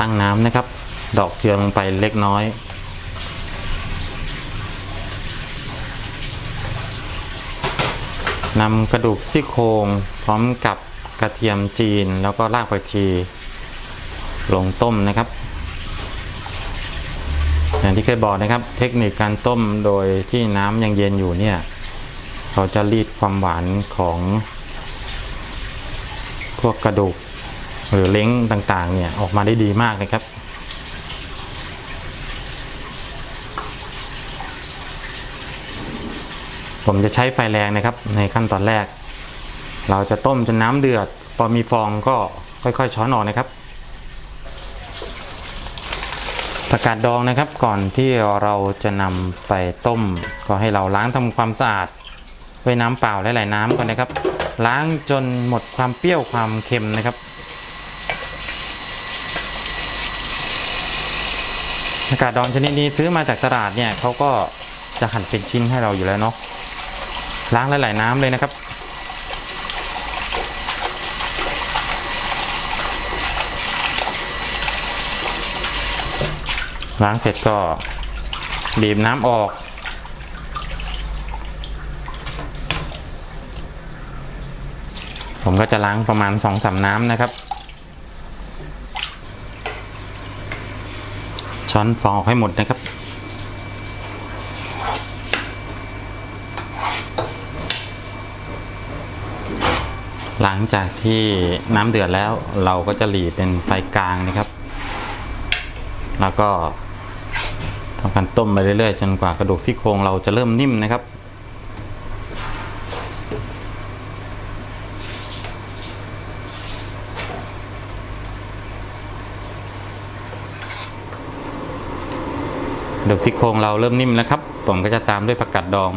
ตั้งน้ำนะครับ ดอกเกลือลงไปเล็กน้อย นำกระดูกซี่โครงพร้อมกับกระเทียมจีนแล้วก็รากผักชี ลงต้มนะครับ อย่างที่เคยบอกนะครับ เทคนิคการต้มโดยที่น้ำยังเย็นอยู่เนี่ยเขาจะรีดความหวานของพวกกระดูก หรือเล้งต่างๆ เนี่ยออกมาได้ดีมากนะครับ ผมจะใช้ไฟแรงนะครับ ในขั้นตอนแรก เราจะต้มจนน้ำเดือด พอมีฟองก็ค่อยๆ ช้อนออกนะครับผักกาดดองนะครับก่อนที่เราจะนำไปต้ม ก็ให้เราล้างทำความสะอาดด้วยน้ำเปล่าและหลายๆน้ำก่อนนะครับ ล้างจนหมดความเปรี้ยวความเค็มนะครับ ผักาดดองชนิดนี้ซื้อมาจากตลาดเนี่ยเขาก็จะหั่นเป็นชิ้นให้เราอยู่แล้วเนาะล้างหลายๆน้ำเลยนะครับล้างเสร็จก็บีบน้ำออก ผมก็จะล้างประมาณ2องสาน้ำนะครับ ช้อนฟองออกให้หมดนะครับ หลังจากที่น้ำเดือดแล้วเราก็จะหลีเป็นไฟกลางนะครับ แล้วก็ทำการต้มไปเรื่อยๆ จนกว่ากระดูกซี่โครงเราจะเริ่มนิ่มนะครับ เดี๋ยวซี่โครงเราเริ่มนิ่มแล้วครับ ผมก็จะตามด้วยผักกาดดอง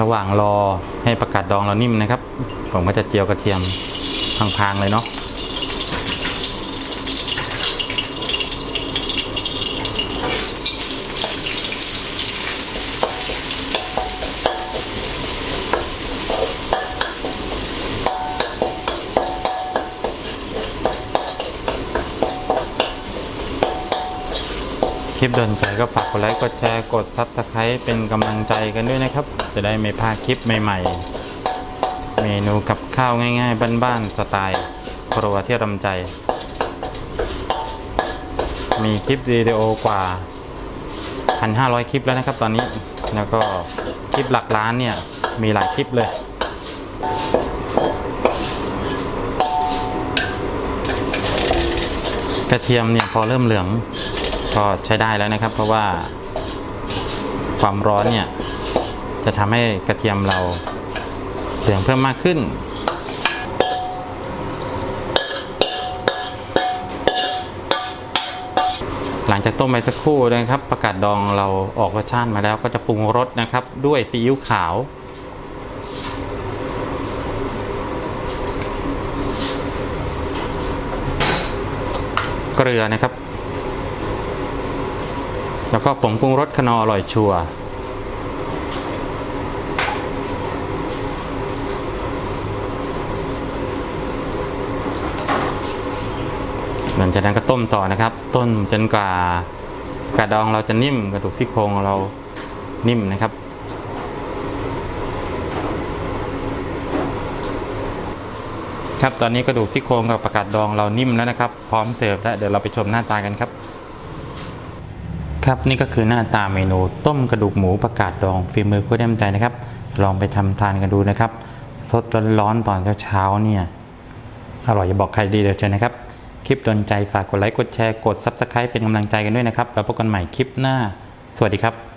ระหว่างรอให้ประกาศดองเรานิ่มนะครับ ผมก็จะเจียวกระเทียมพางๆเลยเนาะ คลิปโดนใจก็ฝากกดไลค์กดแชร์กดซับสไครต์เป็นกำลังใจกันด้วยนะครับ จะได้ไม่พลาดคลิปใหม่ ๆ เมนูกับข้าวง่าย ๆ บ้านๆสไตล์ครัวที่รำใจ มีคลิปวิดีโอกว่า 1,500 คลิปแล้วนะครับตอนนี้แล้วก็คลิปหลักล้านเนี่ย มีหลายคลิปเลย กระเทียมเนี่ยพอเริ่มเหลือง ก็ใช้ได้แล้วนะครับ เพราะว่าความร้อนเนี่ย จะทำให้กระเทียมเราเหลืองเพิ่มมากขึ้น หลังจากต้มไปสักครู่นะครับประกาศดองเราออกรสชาติมาแล้วก็จะปรุงรสนะครับ ด้วยซีอิ๊วขาวเกลือนะครับ แล้วก็ผงปรุงรสขนออร่อยชัวร์หลังจากนั้นก็ต้มต่อนะครับ ต้มจนกว่ากระดองเราจะนิ่มกระดูกซี่โครงเรานิ่มนะครับ ครับตอนนี้กระดูกซี่โครงกับประกาศดองเรานิ่มแล้วนะครับ พร้อมเสิร์ฟแล้วเดี๋ยวเราไปชมหน้าตากันครับ ครับนี่ก็คือหน้าตาเมนูต้มกระดูกหมูประกาศดองฝีมือผู้ได้ใจนะครับ ลองไปทำทานกันดูนะครับสดร้อนๆตอนเช้าๆเนี่ยอร่อยจะบอกใครดีเดี๋ยวเชิญนะครับ คลิปโดนใจฝากกดไลค์กดแชร์กด Subscribe เป็นกำลังใจกันด้วยนะครับแล้วพบกันใหม่คลิปหน้า สวัสดีครับ